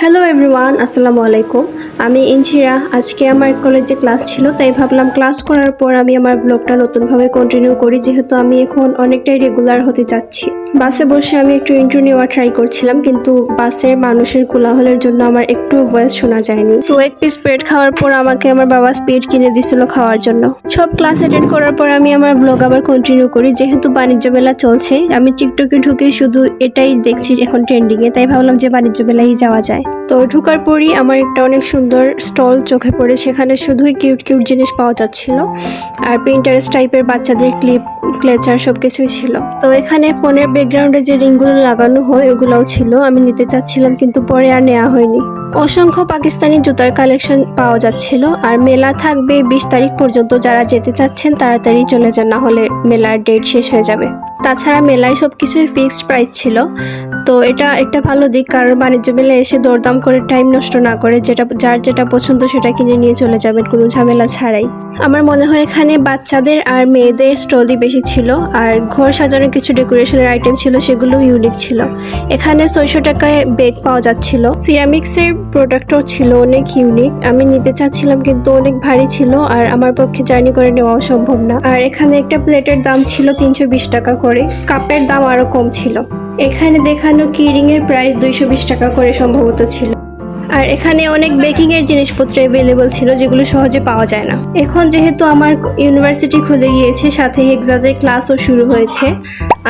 Hello everyone আসসালামু আলাইকুম আমি ইনজিরা আজকে আমার কলেজে ক্লাস ছিল, তাই ভাবলাম ক্লাস করার পর আমি আমার ব্লগটা নতুনভাবে কন্টিনিউ করি, যেহেতু আমি এখন অনেকটাই রেগুলার হতে যাচ্ছি বাসে বসে আমি একটু ইন্টারভিউ নেওয়া ট্রাই করছিলাম, কিন্তু বাসের মানুষের কোলাহলের জন্য আমার একটু ভয়েস শোনা যায়নি। তো এক পিস পেট খাওয়ার পর আমাকে আমার বাবা স্পিড কিনে দিছিল খাওয়ার জন্য। সব ক্লাস অ্যাটেন্ড করার পর আমি আমার ব্লগ আবার কন্টিনিউ করি, যেহেতু বাণিজ্য মেলা চলছে। আমি টিকটকে ঢুকে শুধু এটাই দেখছি এখন ট্রেন্ডিংয়ে তাই ভাবলাম যে বাণিজ্য মেলায় যাওয়া যায়। তো ঢুকার পরই আমার একটা অনেক সুন্দর স্টল চোখে পড়ে, সেখানে শুধুই কিউট কিউট জিনিস পাওয়া যাচ্ছিল। আর প্রিন্টারেস্ট টাইপের বাচ্চাদের ক্লিপ ক্লেচার সব কিছুই ছিল। তো এখানে ফোনের ব্যাকগ্রাউন্ডে যে রিংগুলো লাগানো হয়, ওগুলোও ছিল। আমি নিতে চাচ্ছিলাম, কিন্তু পরে আর নেওয়া হয়নি। অসংখ্য পাকিস্তানি জুতার কালেকশন পাওয়া যাচ্ছিল। আর মেলা থাকবে বিশ তারিখ পর্যন্ত। যারা যেতে চাচ্ছেন, তাড়াতাড়ি চলে যান, না হলে মেলার ডেট শেষ হয়ে যাবে। তাছাড়া মেলায় সব কিছুই ফিক্সড প্রাইস ছিল। তো এটা একটা ভালো দিক, কারণ বাণিজ্য মেলায় এসে দরদাম করে টাইম নষ্ট না করে যেটা, যার যেটা পছন্দ সেটা কিনে নিয়ে চলে যাবেন, কোনো ঝামেলা ছাড়াই। আমার মনে হয় এখানে বাচ্চাদের আর মেয়েদের স্টলই বেশি ছিল, আর ঘর সাজানোর কিছু ডেকোরেশনের আইটেম ছিল সেগুলো ইউনিক ছিল। এখানে ছয়শো টাকায় বেগ পাওয়া যাচ্ছিল। সিরামিক্সের প্রোডাক্টও ছিল, অনেক ইউনিক আমি নিতে চাচ্ছিলাম, কিন্তু অনেক ভারী ছিল, আর আমার পক্ষে জার্নি করে নেওয়াও সম্ভব না। আর এখানে একটা প্লেটের দাম ছিল তিনশো বিশ টাকা করে। কাপের দাম আরও কম ছিল। এখানে দেখানো কিরিং এর প্রাইস দুইশো বিশ টাকা করে সম্ভবত ছিল। আর এখানে অনেক বেকিং এর জিনিসপত্র অ্যাভেলেবল ছিল, যেগুলো সহজে পাওয়া যায় না। এখন যেহেতু আমার ইউনিভার্সিটি খুলে গিয়েছে সাথে এক্সাজের ক্লাসও শুরু হয়েছে।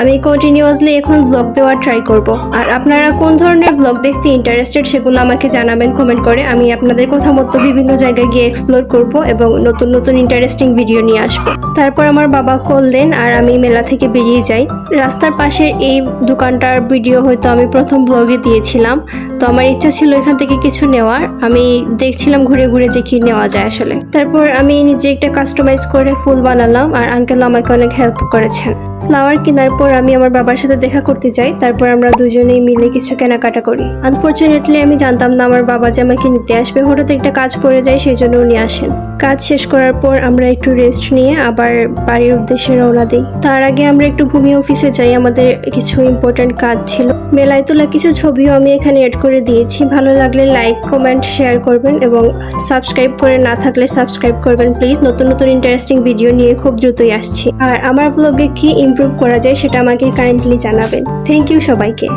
আমি কন্টিনিউয়াসলি এখন ব্লগ দেওয়ার ট্রাই করব। আর আপনারা কোন ধরনের ব্লগ দেখতে ইন্টারেস্টেড সেগুলো আমাকে জানাবেন কমেন্ট করে। আমি আপনাদের কথা মতো বিভিন্ন জায়গায় গিয়ে এক্সপ্লোর করব এবং নতুন নতুন ইন্টারেস্টিং ভিডিও নিয়ে আসব। তারপর আমার বাবা কল দেন আর আমি মেলা থেকে বেরিয়ে যাই। রাস্তার পাশের এই দোকানটার ভিডিও হয়তো আমি প্রথম ব্লগে দিয়েছিলাম। তো আমার ইচ্ছা ছিল এখান থেকে কিছু নেওয়ার। আমি দেখছিলাম ঘুরে ঘুরে যে কি নেওয়া যায় আসলে। তারপর আমি নিজে একটা কাস্টমাইজ করে ফুল বানালাম আর আঙ্কেল আমাকে অনেক হেল্প করেছেন। ফ্লাওয়ার কেনার পর আমি আমার বাবার সাথে দেখা করতে যাই, তারপর আমরা দুজনেই মিলে কিছু কেনাকাটা করি। আনফর্চুনেটলি আমি জানতাম না আমার বাবা যে আমাকে নিতে আসবে। হঠাৎ একটা কাজ পড়ে যায়, সেই জন্য উনি আসেন। কাজ শেষ করার পর আমরা একটু রেস্ট নিয়ে আবার বাড়ির উদ্দেশ্যে রওনা দিই। তার আগে আমরা একটু ভূমি অফিসে যাই। আমাদের কিছু ইম্পর্ট্যান্ট কাজ ছিল। মেলায় তোলা কিছু ছবিও আমি এখানে অ্যাড করে দিয়েছি। ভালো লাগলে লাইক কমেন্ট শেয়ার করবেন এবং সাবস্ক্রাইব করে না থাকলে সাবস্ক্রাইব করবেন। প্লিজ নতুন নতুন ইন্টারেস্টিং ভিডিও নিয়ে খুব দ্রুতই আসছি। আর আমার ব্লগে কি ইমপ্রুভ করা যায় সেটা আমাকে কাইন্ডলি জানাবেন। থ্যাংক ইউ সবাইকে।